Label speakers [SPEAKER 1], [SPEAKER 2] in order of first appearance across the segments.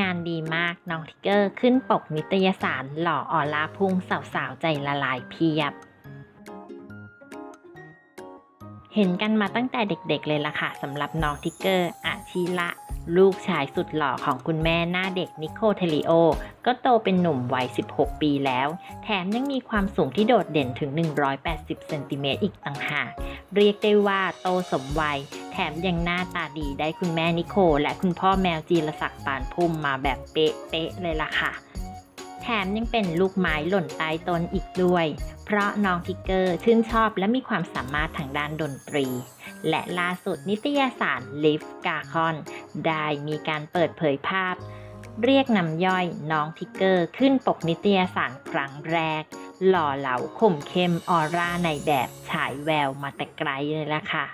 [SPEAKER 1] งานดีมากน้องทิกเกอร์ขึ้นปกนิตยสารหล่อออลาพุ่งสาวๆ ใจละลายเพียบ เห็นกันมาตั้งแต่เด็กๆเลยล่ะค่ะสำหรับน้องทิกเกอร์อาชิระลูกชายสุดหล่อของคุณแม่หน้าเด็กนิโคเทลิโอ ก็โตเป็นหนุ่มวัย 16 ปีแล้ว แถมยังมีความสูงที่โดดเด่นถึง 180 เซนติเมตรอีกต่างหาก เรียกได้ว่าโตสมวัย แถมยังหน้าตาดีได้คุณแม่นิโค และคุณพ่อแมวจีรศักดิ์ปานพุ่มมาแบบเป๊ะๆเลยล่ะค่ะ แถมยังเป็นลูกไม้หล่นใต้ต้นอีกด้วย เพราะน้องทิกเกอร์ชื่นชอบและมีความสามารถทางด้านดนตรี และล่าสุดนิตยสาร Live g a c o n ได้มีการเปิดเผยภาพ เรียกนำย่อยน้องทิกเกอร์ขึ้นปกนิตยสารครั้งแรก หล่อเหลาคมเข้มออร่าในแบบฉายแววมาแต่ไกลเลยล่ะค่ะ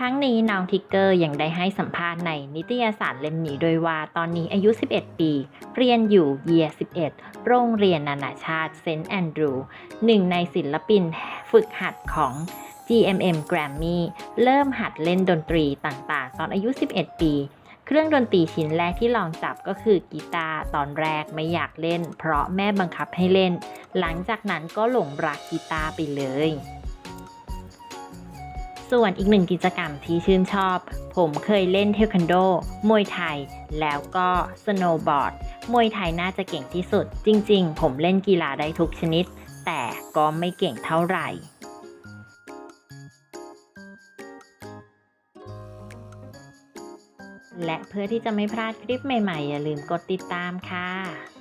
[SPEAKER 1] ทั้งนี้น้องทิกเกอร์ยังได้ให้สัมภาษณ์ในนิตยสารเล่มนี้โดยว่าตอนนี้อายุ 11 ปี เรียนอยู่เยีย11 โรงเรียนนานาชาติเซนต์แอนดรูว์หนึ่งในศิลปินฝึกหัดของ GMM Grammy เริ่มหัดเล่นดนตรีต่างๆ ตอนอายุ 11 ปี เครื่องดนตรีชิ้นแรกที่ลองจับก็คือกีตาร์ตอนแรกไม่อยากเล่น เพราะแม่บังคับให้เล่น หลังจากนั้นก็หลงรักกีตาร์ไปเลย ส่วนอีกหนึ่งกิจกรรมที่ชื่นชอบ ผมเคยเล่นเทควันโด มวยไทย แล้วก็สโนว์บอร์ด มวยไทยน่าจะเก่งที่สุด จริง ๆ ผมเล่นกีฬาได้ทุกชนิด แต่ก็ไม่เก่งเท่าไหร่และเพื่อที่จะไม่พลาดคลิปใหม่ ๆ อย่าลืมกดติดตามค่ะ